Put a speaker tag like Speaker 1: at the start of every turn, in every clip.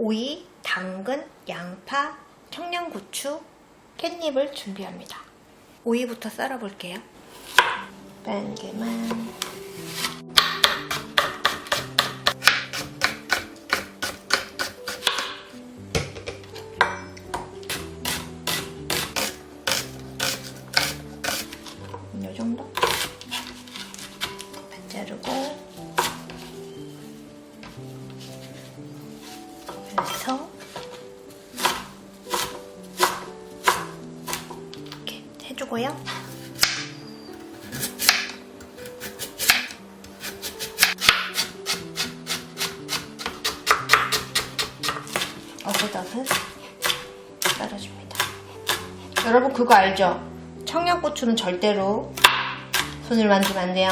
Speaker 1: 오이, 당근, 양파, 청양고추, 깻잎을 준비합니다. 오이부터 썰어볼게요. 반개만. 이 정도? 반 자르고 해주고요. 어슷어슷 썰어줍니다. 여러분 그거 알죠? 청양고추는 절대로 손을 만지면 안 돼요.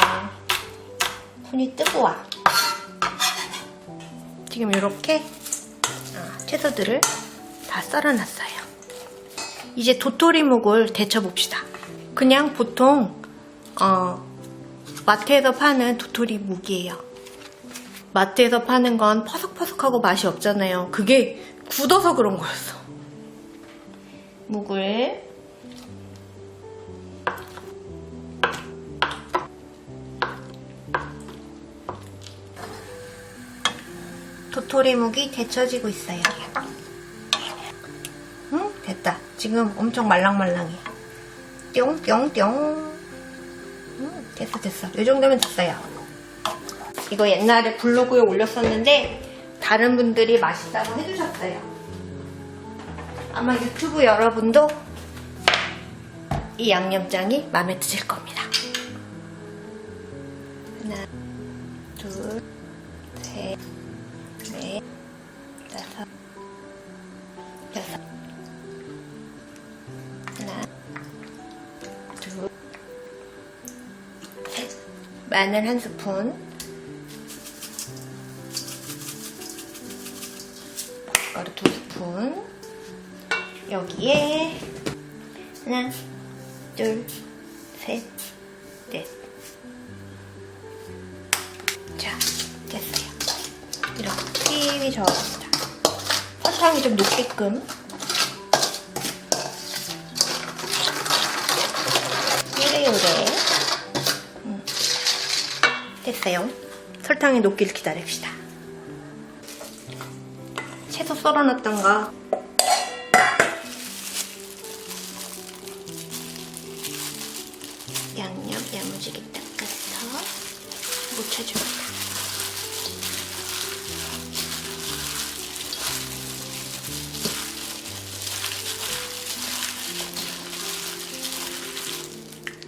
Speaker 1: 손이 뜨거워. 지금 이렇게 아, 채소들을 다 썰어놨어요. 이제 도토리묵을 데쳐봅시다. 그냥 보통 어, 마트에서 파는 도토리 묵이에요. 마트에서 파는 건 퍼석퍼석하고 맛이 없잖아요. 그게 굳어서 그런 거였어. 묵을 도토리묵이 데쳐지고 있어요. 응? 됐다. 지금 엄청 말랑말랑해. 뿅뿅뿅. 응, 됐어, 됐어. 이 정도면 됐어요. 이거 옛날에 블로그에 올렸었는데, 다른 분들이 맛있다고 해주셨어요. 아마 유튜브 여러분도 이 양념장이 마음에 드실 겁니다. 하나, 둘, 셋, 넷, 다섯, 여섯. 마늘 한 스푼. 가루 두 스푼. 여기에 하나, 둘, 셋, 넷. 자, 됐어요. 이렇게 튀위 저어줍니다. 설탕이 좀 녹게끔. 요래요래. 음. 됐어요. 설탕이 녹기를 기다립시다. 채소 썰어놨던 거 양념 야무지게 닦아서 묻혀줍니다.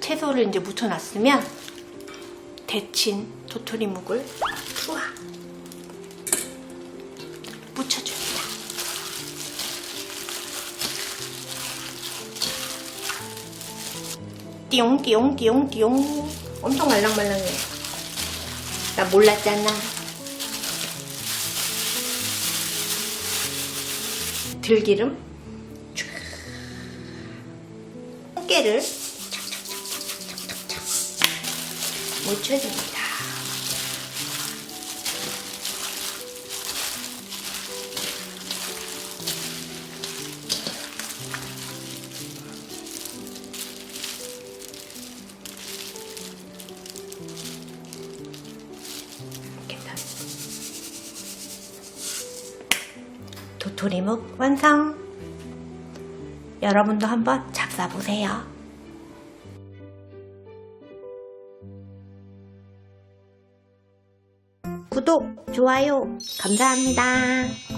Speaker 1: 채소를 이제 묻혀놨으면 데친 도토리묵을 투하 묻혀줍니다. 띠용띠용띠용띠용 엄청 말랑말랑해. 나 몰랐잖아. 들기름 촤. 깨를 묻혀줍니다. 도토리묵 완성! 여러분도 한번 잡숴보세요. 구독, 좋아요, 감사합니다.